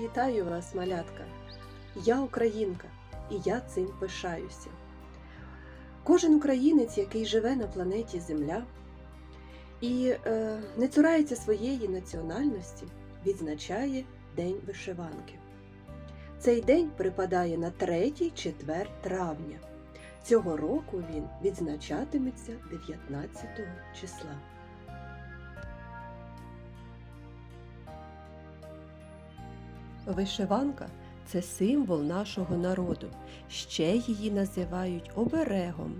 Вітаю вас, малятка! Я українка, і я цим пишаюся. Кожен українець, який живе на планеті Земля і е, не цурається своєї національності, відзначає День вишиванки. Цей день припадає на 3-4 травня. Цього року він відзначатиметься 19 числа. Вишиванка це символ нашого народу. Ще її називають оберегом.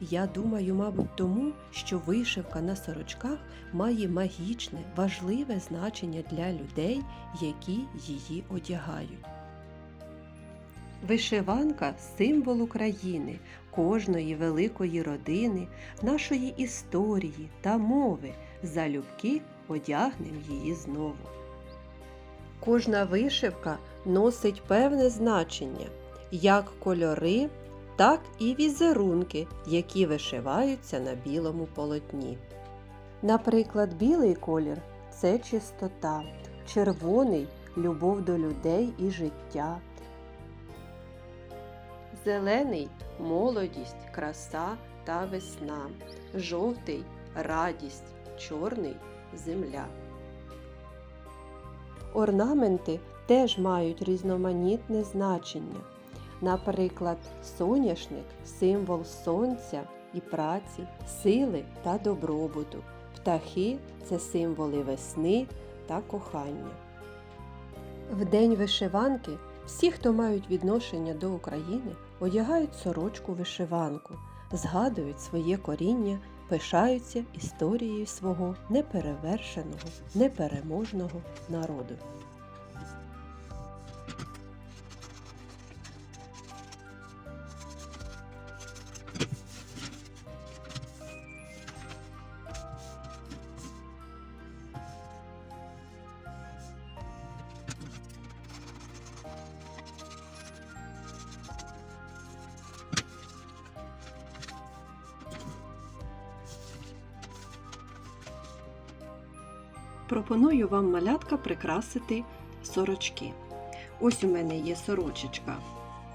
Я думаю, мабуть, тому, що вишивка на сорочках має магічне, важливе значення для людей, які її одягають. Вишиванка символ України, кожної великої родини, нашої історії та мови. Залюбки одягнем її знову. Кожна вишивка носить певне значення, як кольори, так і візерунки, які вишиваються на білому полотні. Наприклад, білий колір це чистота, червоний любов до людей і життя. Зелений молодість, краса та весна, жовтий радість, чорний земля. Орнаменти теж мають різноманітне значення. Наприклад, соняшник символ сонця і праці, сили та добробуту. Птахи це символи весни та кохання. В день вишиванки всі, хто мають відношення до України, одягають сорочку вишиванку, згадують своє коріння, пишаються історією свого неперевершеного, непереможного народу. Пропоную вам малятка прикрасити сорочки. Ось у мене є сорочечка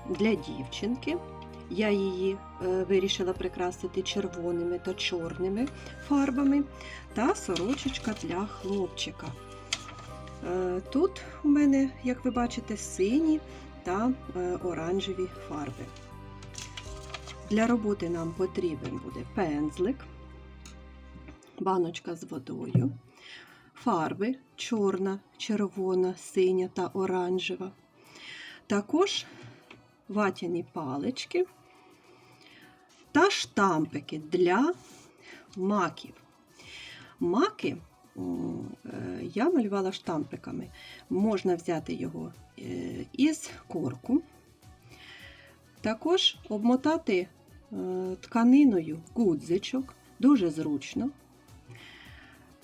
для дівчинки. Я її е, вирішила прикрасити червоними та чорними фарбами, та сорочечка для хлопчика. Е, Тут у мене, як ви бачите, сині та е, оранжеві фарби. Для роботи нам потрібен буде пензлик, баночка з водою фарби чорна, червона, синя та оранжева. Також ватяні палички та штампики для маків. Маки е, я малювала штампиками. Можна взяти його е, із корку, також обмотати е, тканиною гудзичок, дуже зручно.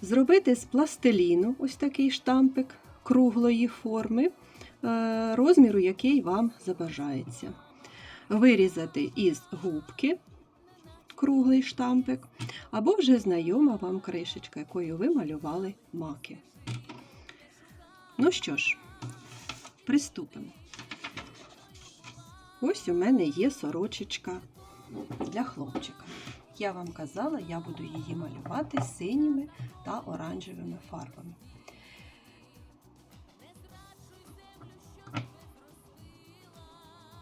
Зробити з пластиліну ось такий штампик круглої форми, е, розміру, який вам забажається. Вирізати із губки круглий штампик, або вже знайома вам кришечка, якою ви малювали маки. Ну що ж, приступимо. Ось у мене є сорочечка для хлопчика. Я вам казала, я буду її малювати синіми та оранжевими фарбами.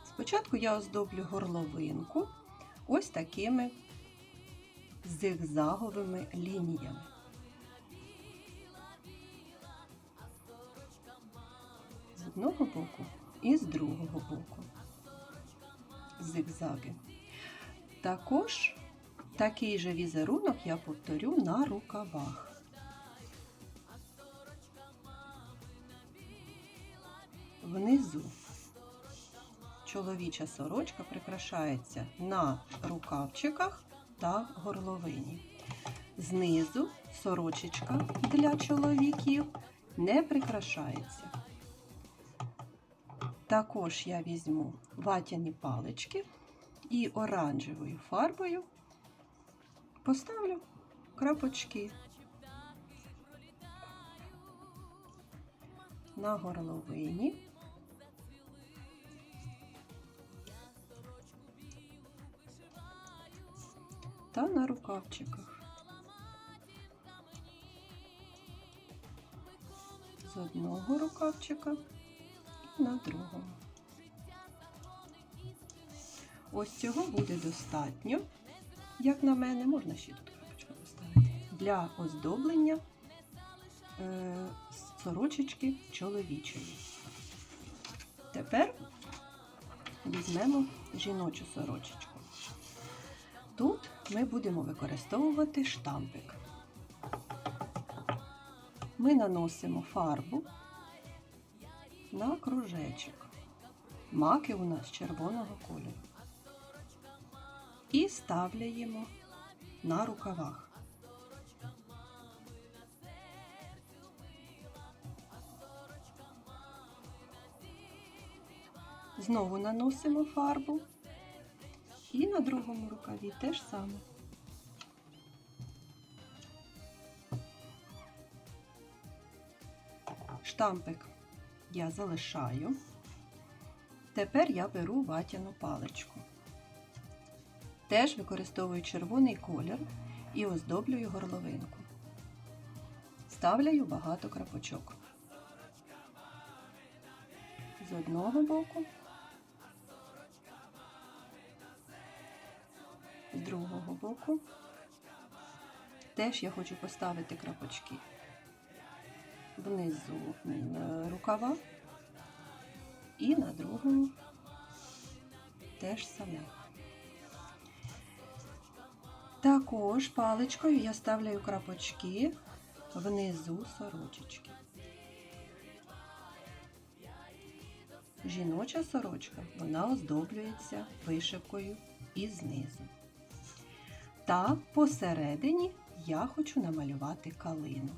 Спочатку я оздоблю горловинку ось такими зигзаговими лініями. З одного боку і з другого боку зигзаги. Також Такий же візерунок я повторю на рукавах. Внизу чоловіча сорочка прикрашається на рукавчиках та горловині. Знизу сорочечка для чоловіків не прикрашається. Також я візьму ватяні палички і оранжевою фарбою поставлю крапочки. на горловині. Та на рукавчиках. З одного рукавчика і на другому. Ось цього буде достатньо, як на мене, можна ще тут крапочку поставити, для оздоблення е, сорочечки чоловічої. Тепер візьмемо жіночу сорочечку. Тут ми будемо використовувати штампик. Ми наносимо фарбу на кружечок. Маки у нас червоного кольору. І ставляємо на рукавах. Знову наносимо фарбу і на другому рукаві теж саме. Штампик я залишаю. Тепер я беру ватяну паличку. Теж використовую червоний колір і оздоблюю горловинку. Ставляю багато крапочок. З одного боку, з другого боку. Теж я хочу поставити крапочки внизу рукава і на другому теж саме. Також паличкою я ставляю крапочки внизу сорочечки. Жіноча сорочка, вона оздоблюється вишивкою і знизу. Та посередині я хочу намалювати калину.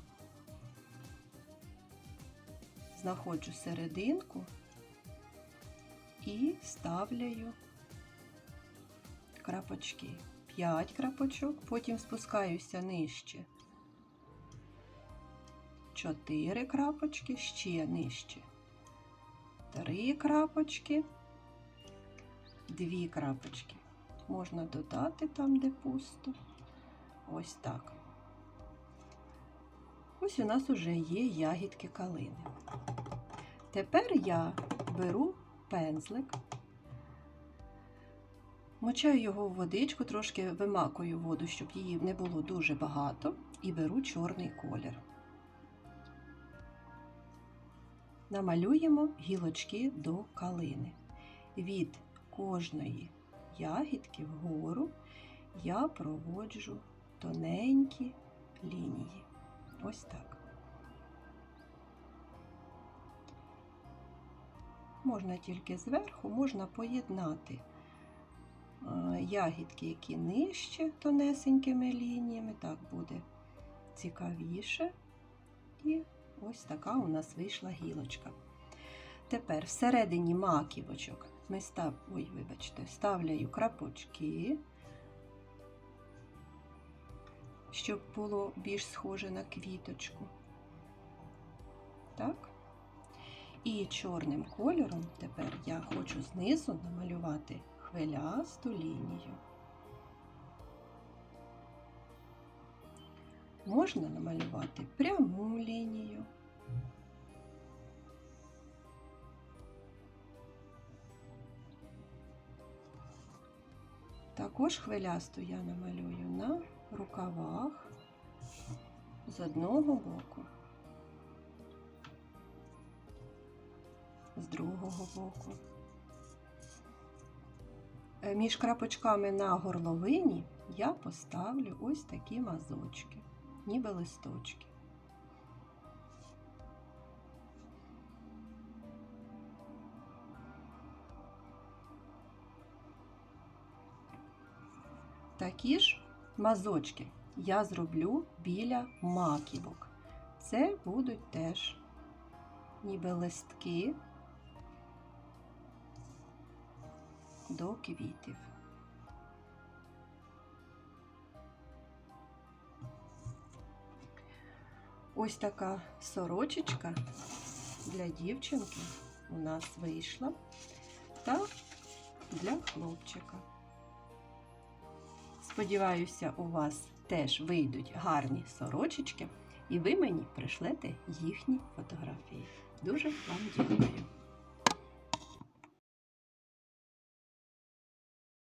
Знаходжу серединку і ставляю крапочки. 5 крапочок, потім спускаюся нижче. 4 крапочки, ще нижче. 3 крапочки, 2 крапочки. Можна додати там, де пусто. Ось так. Ось у нас уже є ягідки калини. Тепер я беру пензлик. Мочаю його в водичку, трошки вимакую воду, щоб її не було дуже багато, і беру чорний колір. Намалюємо гілочки до калини. Від кожної ягідки вгору я проводжу тоненькі лінії. Ось так. Можна тільки зверху, можна поєднати ягідки, які нижче тонесенькими лініями, так буде цікавіше. І ось така у нас вийшла гілочка. Тепер всередині маківочок ми став... Ой, вибачте, ставляю крапочки, щоб було більш схоже на квіточку. Так. І чорним кольором тепер я хочу знизу намалювати хвилясту лінію. Можна намалювати пряму лінію. Також хвилясту я намалюю на рукавах з одного боку, з другого боку. Е, Між крапочками на горловині я поставлю ось такі мазочки, ніби листочки. Такі ж мазочки я зроблю біля маківок. Це будуть теж ніби листки до квітів. Ось така сорочечка для дівчинки у нас вийшла та для хлопчика. Сподіваюся, у вас теж вийдуть гарні сорочечки, і ви мені пришлете їхні фотографії. Дуже вам дякую.